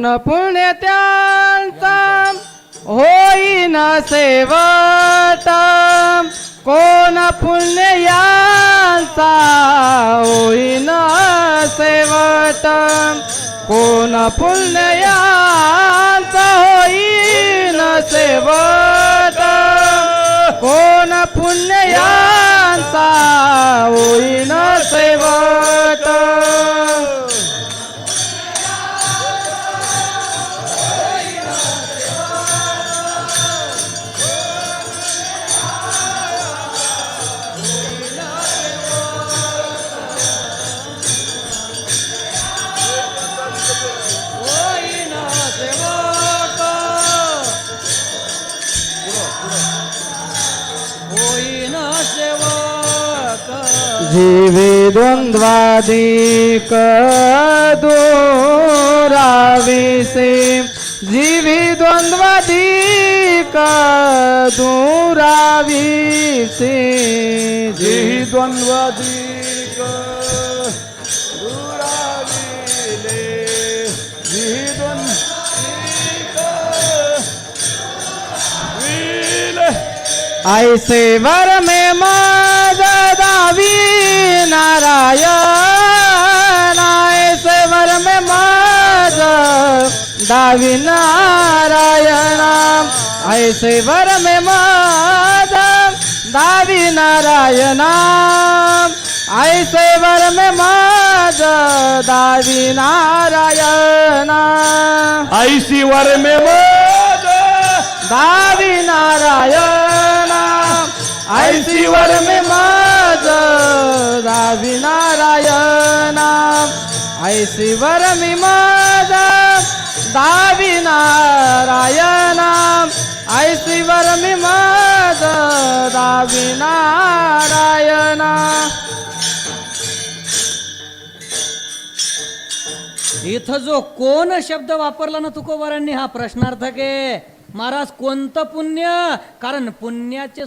न पुण्यत्यांचा होई न सेवता कोण पुण्यांचा होई न सेवता कोण पुण्या जीवे द्वंद्वादिक दुराविसे जीवी द्वंद्वादिक दुराविसे जीवी द्वंद्वादिक दुराविले जीवी ऐसे वर में मज दावी दावी नारायण ऐसे वर में मज दावी नारायण ऐसे वर में मज दावी नारायण ऐसी वर में मोद दावी नारायण ऐसी वर में माझ दावी नारायण ऐसी वर में माझ ऐसी वर मी माझ दावी इथं जो कोण शब्द वापरला ना तुकोबारांनी हा प्रश्नार्थक आहे महाराज कोणतं पुण्य? कारण पुण्याचे